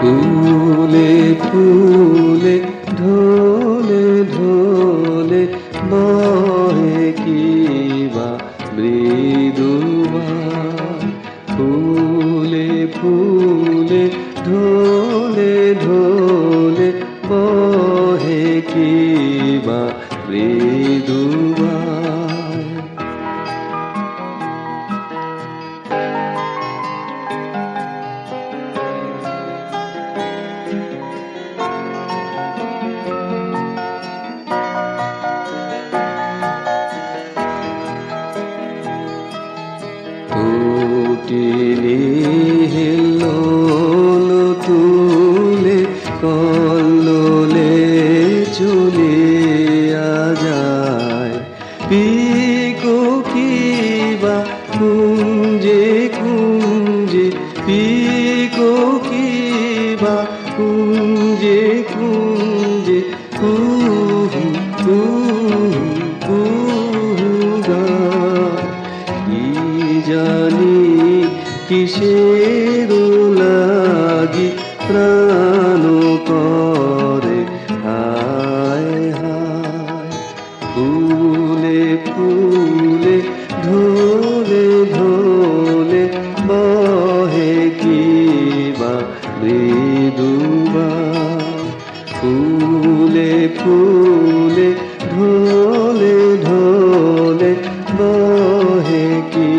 ফুলে ফুলে ঢোলে ঢোলে বহে কিবা মৃদুবা ফুলে ফুলে ঢোলে ঢোলে বহে কিবা মৃদুবান তুটিলি পিকো কিবা কুঞ্জে কুঞ্জে, পিকো কিবা কুঞ্জে কুঞ্জে, কুহু কুহু কুহু গায় কি জানি কিসের লাগি প্রাণ ফুলে ফুলে ধুলে ধুলে বহে কিবা মৃদুবা ফুলে ফুলে ধুলে ধুলে বহে কিবা